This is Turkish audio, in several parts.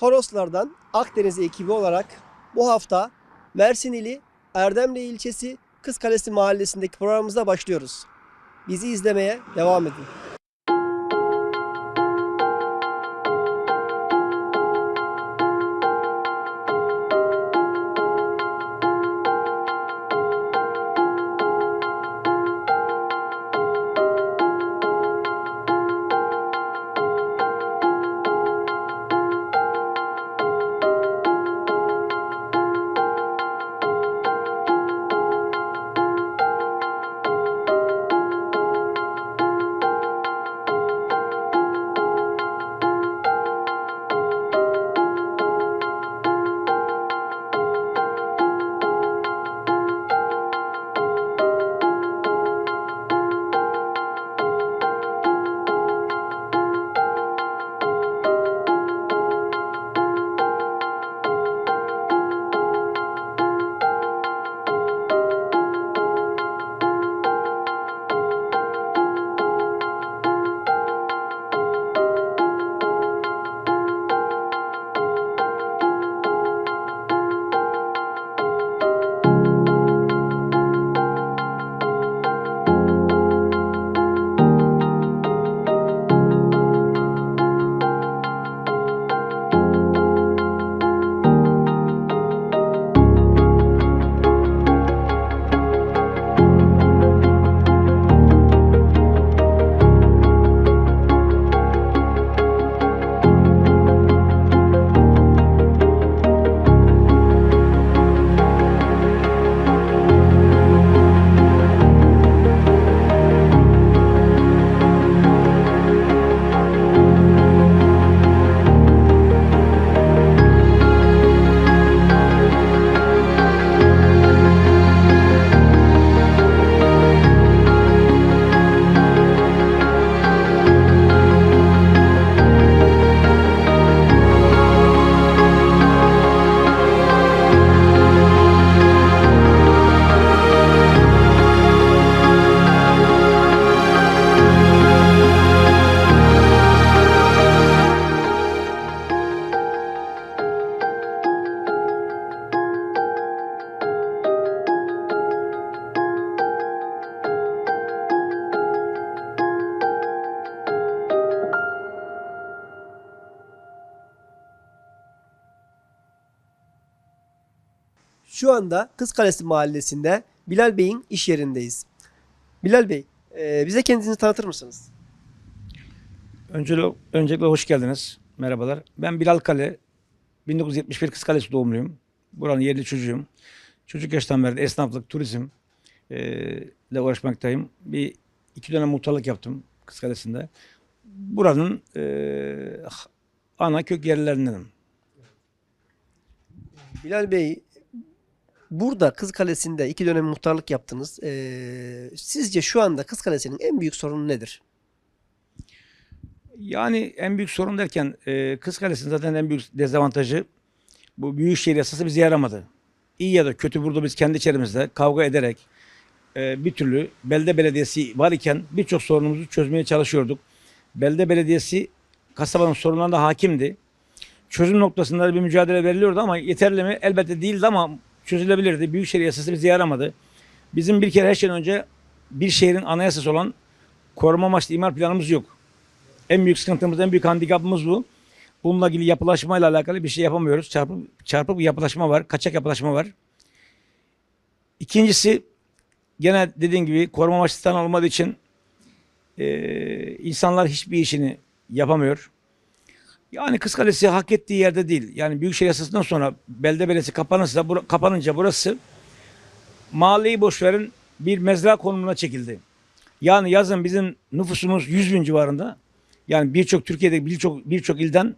Toroslardan Akdeniz ekibi olarak bu hafta Mersin ili Erdemli ilçesi Kızkalesi mahallesindeki programımıza başlıyoruz. Bizi izlemeye devam edin. Şu anda Kızkalesi mahallesinde Bilal Bey'in iş yerindeyiz. Bilal Bey, e, bize kendinizi tanıtır mısınız? Öncelikle, öncelikle hoş geldiniz. Merhabalar. Ben Bilal Kale. 1971 Kızkalesi doğumluyum. Buranın yerli çocuğum. Çocuk yaştan beri esnaflık, turizm eee, ile uğraşmaktayım. Bir iki dönem muhtarlık yaptım Kızkalesi'nde. Buranın eee, ana kök yerlilerindenim. Bilal Bey, burada Kızkalesi'nde iki dönem muhtarlık yaptınız. E, sizce şu anda Kızkalesi'nin en büyük sorunu nedir? Yani en büyük sorun derken e, Kızkalesi'nin zaten en büyük dezavantajı bu büyükşehir yasası bize yaramadı. İyi ya da kötü burada biz kendi içerimizde kavga ederek e, bir türlü belde belediyesi var iken birçok sorunumuzu çözmeye çalışıyorduk. Belde belediyesi kasabanın sorunlarına hakimdi. Çözüm noktasında bir mücadele veriliyordu ama yeterli mi? Elbette değildi ama çözülebilirdi. Büyükşehir yasası bize yaramadı. Bizim bir kere her şeyden önce bir şehrin anayasası olan koruma amaçlı imar planımız yok. En büyük sıkıntımız, en büyük handikapımız bu. Bununla ilgili yapılaşmayla alakalı bir şey yapamıyoruz. Çarpıp, çarpık bir yapılaşma var, kaçak yapılaşma var. İkincisi, gene dediğim gibi koruma amaçlı olmadığı için eee, insanlar hiçbir işini yapamıyor. Yani Kız Kalesi hak ettiği yerde değil. Yani Büyükşehir Yasası'ndan sonra belde belediyesi kapanırsa, bura- kapanınca burası mahalleyi boş verin bir mezra konumuna çekildi. Yani yazın bizim nüfusumuz 100 bin civarında. Yani birçok Türkiye'de birçok birçok ilden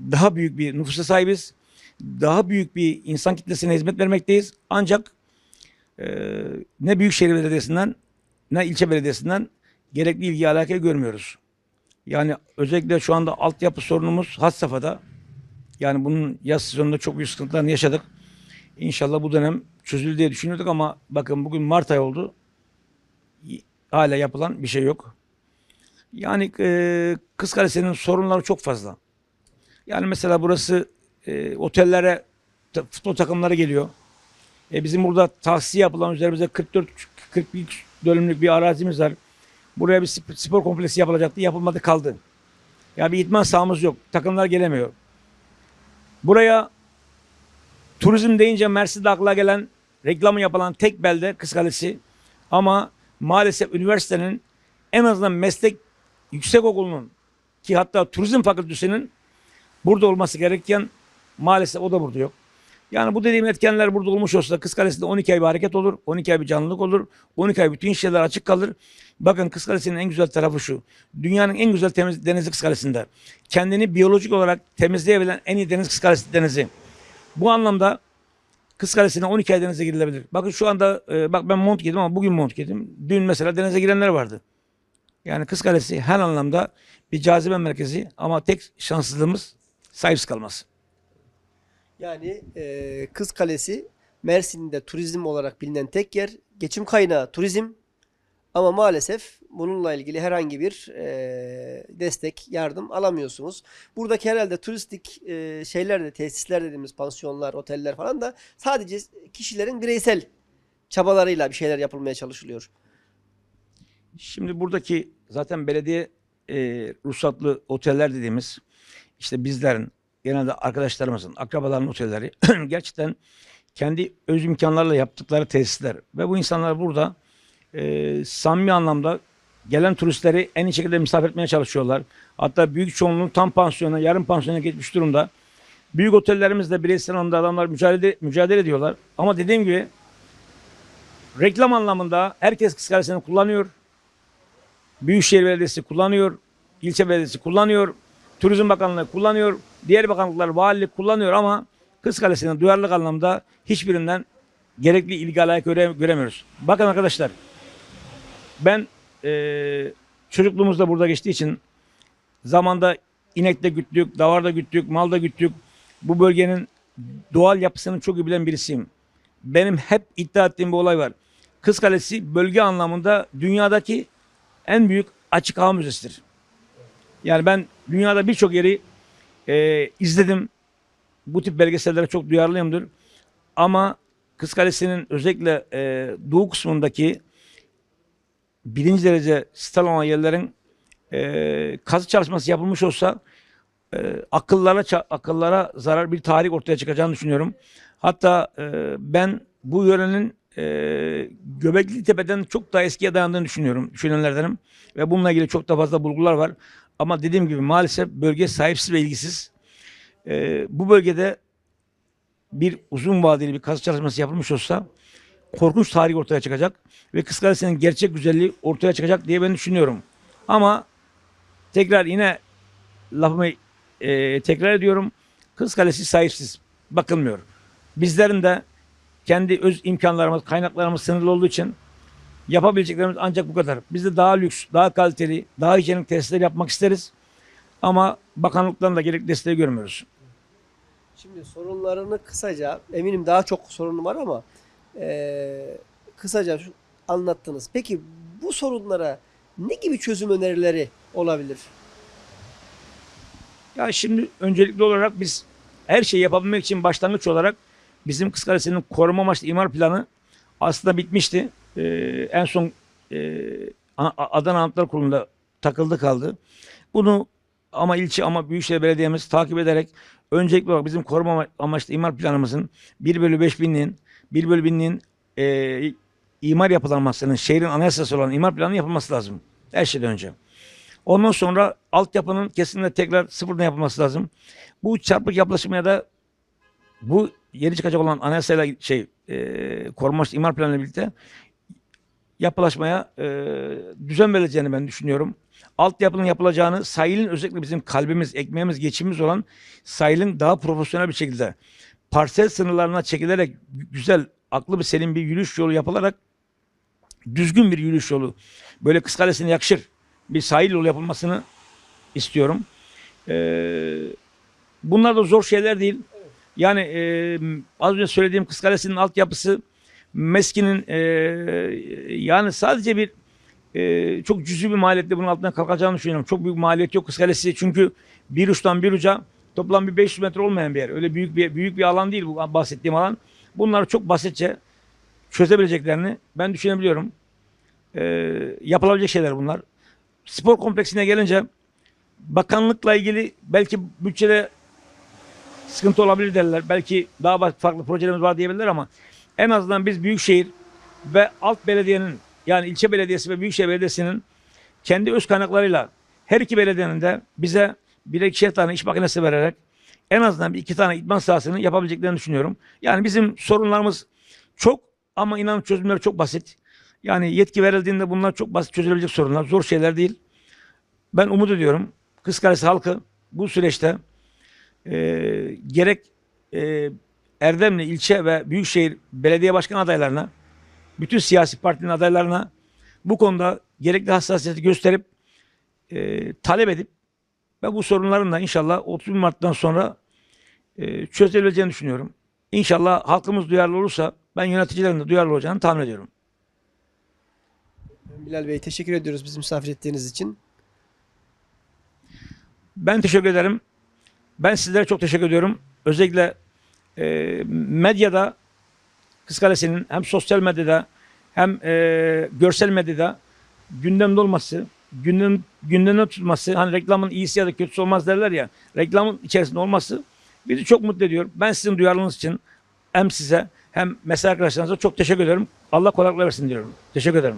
daha büyük bir nüfusa sahibiz. Daha büyük bir insan kitlesine hizmet vermekteyiz. Ancak eee, ne Büyükşehir Belediyesi'nden ne ilçe belediyesinden gerekli ilgi alakayı görmüyoruz. Yani özellikle şu anda altyapı sorunumuz had safhada. Yani bunun yaz sezonunda çok büyük sıkıntılarını yaşadık. İnşallah bu dönem çözülür diye düşünüyorduk ama bakın bugün Mart ayı oldu. Hala yapılan bir şey yok. Yani e, Kız Kalesi'nin sorunları çok fazla. Yani mesela burası e, otellere futbol takımları geliyor. E, bizim burada tahsis yapılan üzerimize 44 41 dönümlük bir arazimiz var. Buraya bir sp- spor kompleksi yapılacaktı. Yapılmadı kaldı. Ya bir idman sahamız yok. Takımlar gelemiyor. Buraya turizm deyince Mersin'de akla gelen reklamı yapılan tek belde Kız Kalesi. Ama maalesef üniversitenin en azından meslek yüksekokulunun ki hatta turizm fakültesinin burada olması gerekirken maalesef o da burada yok. Yani bu dediğim etkenler burada olmuş olsa Kız Kalesi'nde 12 ay bir hareket olur, 12 ay bir canlılık olur, 12 ay bütün şeyler açık kalır. Bakın Kız Kalesi'nin en güzel tarafı şu. Dünyanın en güzel temiz denizi Kız Kalesi'nde. Kendini biyolojik olarak temizleyebilen en iyi deniz Kız Kalesi denizi. Bu anlamda Kız Kalesi'ne 12 ay denize girilebilir. Bakın şu anda e, bak ben mont giydim ama bugün mont giydim. Dün mesela denize girenler vardı. Yani Kız Kalesi her anlamda bir cazibe merkezi ama tek şanssızlığımız sahipsiz kalması. Yani e, Kız Kalesi Mersin'de turizm olarak bilinen tek yer. Geçim kaynağı turizm. Ama maalesef bununla ilgili herhangi bir e, destek, yardım alamıyorsunuz. Buradaki herhalde turistik e, şeyler de tesisler dediğimiz pansiyonlar, oteller falan da sadece kişilerin bireysel çabalarıyla bir şeyler yapılmaya çalışılıyor. Şimdi buradaki zaten belediye e, ruhsatlı oteller dediğimiz işte bizlerin genelde arkadaşlarımızın, akrabaların otelleri gerçekten kendi öz imkanlarla yaptıkları tesisler ve bu insanlar burada e, samimi anlamda gelen turistleri en iyi şekilde misafir etmeye çalışıyorlar. Hatta büyük çoğunluğu tam pansiyona, yarım pansiyona geçmiş durumda. Büyük otellerimizde bireysel anlamda adamlar mücadele, mücadele ediyorlar. Ama dediğim gibi reklam anlamında herkes Kalesi'ni kullanıyor. Büyükşehir Belediyesi kullanıyor, ilçe belediyesi kullanıyor, Turizm Bakanlığı kullanıyor, diğer bakanlıklar, valilik kullanıyor ama Kız Kalesi'nin duyarlılık anlamda hiçbirinden gerekli ilgi göre, göremiyoruz. Bakın arkadaşlar, ben eee çocukluğumuzda burada geçtiği için zamanda inekte güttük, davarda güttük, malda güttük. Bu bölgenin doğal yapısını çok iyi bilen birisiyim. Benim hep iddia ettiğim bir olay var. Kız Kalesi bölge anlamında dünyadaki en büyük açık hava müzesidir. Yani ben dünyada birçok yeri e, izledim. Bu tip belgesellere çok duyarlıyımdır. Ama Kız Kalesi'nin özellikle e, doğu kısmındaki birinci derece stal olan yerlerin e, kazı çalışması yapılmış olsa e, akıllara akıllara zarar bir tarih ortaya çıkacağını düşünüyorum. Hatta e, ben bu yörenin e, Göbekli Tepe'den çok daha eskiye dayandığını düşünüyorum. Düşünenlerdenim. Ve bununla ilgili çok da fazla bulgular var. Ama dediğim gibi maalesef bölge sahipsiz ve ilgisiz. E, bu bölgede bir uzun vadeli bir kazı çalışması yapılmış olsa korkunç tarih ortaya çıkacak ve Kız Kalesi'nin gerçek güzelliği ortaya çıkacak diye ben düşünüyorum. Ama tekrar yine lafımı e, tekrar ediyorum. Kız Kalesi sahipsiz. Bakılmıyor. Bizlerin de kendi öz imkanlarımız, kaynaklarımız sınırlı olduğu için yapabileceklerimiz ancak bu kadar. Biz de daha lüks, daha kaliteli, daha hijyenik tesisler yapmak isteriz. Ama bakanlıktan da gerekli desteği görmüyoruz. Şimdi sorunlarını kısaca, eminim daha çok sorunu var ama eee, kısaca anlattınız. Peki bu sorunlara ne gibi çözüm önerileri olabilir? Ya şimdi öncelikli olarak biz her şeyi yapabilmek için başlangıç olarak bizim Kız Kalesi'nin koruma amaçlı imar planı aslında bitmişti. Ee, en son e, Adana Anıtlar Kurulu'nda takıldı kaldı. Bunu ama ilçe ama Büyükşehir Belediye'miz takip ederek öncelikli olarak bizim koruma ama- amaçlı imar planımızın 1 bölü 5 binliğin 1 bölü binliğin e, imar yapılanmasının şehrin anayasası olan imar planı yapılması lazım. Her şeyden önce. Ondan sonra altyapının kesinlikle tekrar sıfırdan yapılması lazım. Bu çarpık yapılaşmaya da bu yeni çıkacak olan anayasayla şey e, koruma imar planıyla birlikte yapılaşmaya e, düzen verileceğini ben düşünüyorum. Altyapının yapılacağını sahilin özellikle bizim kalbimiz, ekmeğimiz, geçimimiz olan sahilin daha profesyonel bir şekilde parsel sınırlarına çekilerek güzel, aklı bir selim bir yürüyüş yolu yapılarak düzgün bir yürüyüş yolu böyle Kız Kalesi'ne yakışır bir sahil yolu yapılmasını istiyorum. Ee, bunlar da zor şeyler değil. Yani e, az önce söylediğim Kız Kalesi'nin altyapısı Meski'nin e, yani sadece bir e, çok cüzi bir maliyetle bunun altından kalkacağını düşünüyorum. Çok büyük maliyet yok Kız Kalesi çünkü bir uçtan bir uca Toplam bir 500 metre olmayan bir yer. Öyle büyük bir büyük bir alan değil bu bahsettiğim alan. Bunları çok basitçe çözebileceklerini ben düşünebiliyorum. Ee, yapılabilecek şeyler bunlar. Spor kompleksine gelince bakanlıkla ilgili belki bütçede sıkıntı olabilir derler. Belki daha farklı projelerimiz var diyebilirler ama en azından biz Büyükşehir ve alt belediyenin yani ilçe belediyesi ve Büyükşehir Belediyesi'nin kendi öz kaynaklarıyla her iki belediyenin de bize bir ikişer tane iş makinesi vererek en azından bir iki tane idman sahasını yapabileceklerini düşünüyorum. Yani bizim sorunlarımız çok ama inanın çözümleri çok basit. Yani yetki verildiğinde bunlar çok basit çözülebilecek sorunlar. Zor şeyler değil. Ben umut ediyorum. Kızkalesi halkı bu süreçte e, gerek e, Erdemli ilçe ve Büyükşehir belediye başkan adaylarına, bütün siyasi partinin adaylarına bu konuda gerekli hassasiyeti gösterip e, talep edip ve bu sorunların da inşallah 30 Mart'tan sonra e, çözülebileceğini düşünüyorum. İnşallah halkımız duyarlı olursa ben yöneticilerin de duyarlı olacağını tahmin ediyorum. Bilal Bey teşekkür ediyoruz bizi misafir ettiğiniz için. Ben teşekkür ederim. Ben sizlere çok teşekkür ediyorum. Özellikle e, medyada Kız Kalesi'nin hem sosyal medyada hem e, görsel medyada gündemde olması, gündem, gündemde tutması, hani reklamın iyisi ya da kötüsü olmaz derler ya, reklamın içerisinde olması bizi çok mutlu ediyor. Ben sizin duyarlılığınız için hem size hem mesai arkadaşlarınıza çok teşekkür ederim. Allah kolaylıklar versin diyorum. Teşekkür ederim.